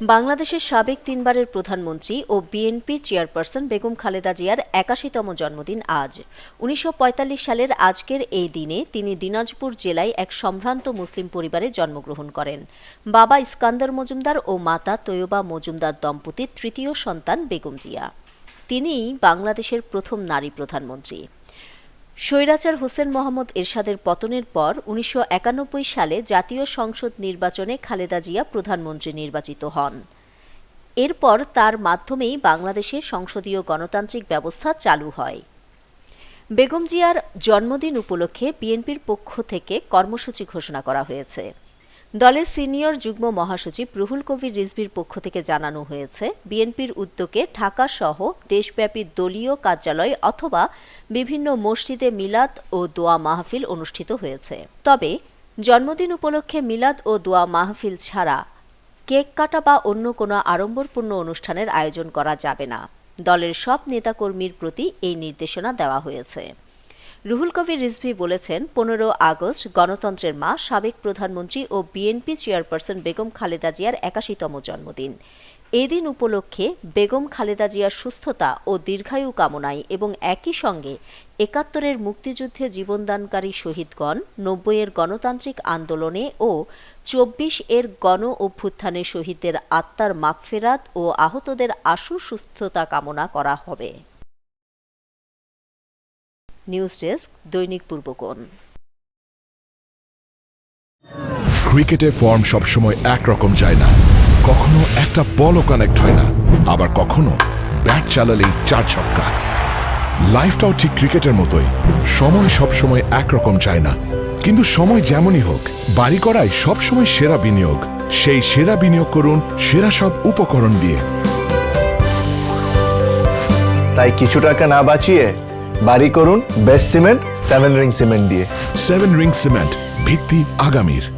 বাংলাদেশের সাবেক তিনবারের প্রধানমন্ত্রী ও বিএনপি চেয়ারপারসন বেগম খালেদা জিয়ার একাশিতম জন্মদিন আজ। উনিশশো পঁয়তাল্লিশ সালের আজকের এই দিনে তিনি দিনাজপুর জেলায় এক সম্ভ্রান্ত মুসলিম পরিবারে জন্মগ্রহণ করেন। বাবা ইস্কান্দর মজুমদার ও মাতা তৈয়বা মজুমদার দম্পতির তৃতীয় সন্তান বেগম জিয়া। তিনিই বাংলাদেশের প্রথম নারী প্রধানমন্ত্রী। স্বৈরাচার হোসেন মোহাম্মদ এরশাদের পতনের পর উনিশশো একানব্বই সালে জাতীয় সংসদ নির্বাচনে খালেদা জিয়া প্রধানমন্ত্রী নির্বাচিত হন। এরপর তার মাধ্যমেই বাংলাদেশে সংসদীয় গণতান্ত্রিক ব্যবস্থা চালু হয়। বেগম জিয়ার জন্মদিন উপলক্ষে বিএনপির পক্ষ থেকে কর্মসূচি ঘোষণা করা হয়েছে। দলের সিনিয়র যুগ্ম মহাসচিব রুহুল কবির রিজভির পক্ষ থেকে জানানো হয়েছে, বিএনপির উদ্যোগে ঢাকা সহ দেশব্যাপী দলীয় কার্যালয় অথবা বিভিন্ন মসজিদে মিলাদ ও দোয়া মাহফিল অনুষ্ঠিত হয়েছে। তবে জন্মদিন উপলক্ষে মিলাদ ও দোয়া মাহফিল ছাড়া কেক কাটা বা অন্য কোনো আড়ম্বরপূর্ণ অনুষ্ঠানের আয়োজন করা যাবে না। দলের সব নেতাকর্মীর প্রতি এই নির্দেশনা দেওয়া হয়েছে। রুহুল কবির রিজভি বলেছেন, পনেরো আগস্ট গণতন্ত্রের মা সাবেক প্রধানমন্ত্রী ও বিএনপি চেয়ারপারসন বেগম খালেদা জিয়ার একাশিতম জন্মদিন। এদিন উপলক্ষে বেগম খালেদা জিয়ার সুস্থতা ও দীর্ঘায়ু কামনায় এবং একই সঙ্গে একাত্তরের মুক্তিযুদ্ধে জীবনদানকারী শহীদগণ, নব্বইয়ের গণতান্ত্রিক আন্দোলনে ও চব্বিশ এর গণ অভ্যুত্থানে শহীদদের আত্মার মাগফেরাত ও আহতদের আশু সুস্থতা কামনা করা হবে। নিউজ ডেস্ক দৈনিক পূর্বকোণ। ক্রিকেটে ফর্ম সবসময় একরকম যায় না। কখনো একটা বলও কানেক্ট হয় না। আবার কখনো ব্যাট চালালেই চার ছক্কা। লাইফটাও ঠিক ক্রিকেটের মতোই। সময় সবসময় একরকম যায় না। কিন্তু সময় যেমনই হোক বাড়ি করাই সবসময় সেরা বিনিয়োগ। সেই সেরা বিনিয়োগ করুন সেরা সব উপকরণ দিয়ে। তাই কিছু টাকা না বাঁচিয়ে বাড়ি করুন best cement seven ring cement দিয়ে। সেভেন রিং সিমেন্ট ভিত্তি আগামীর।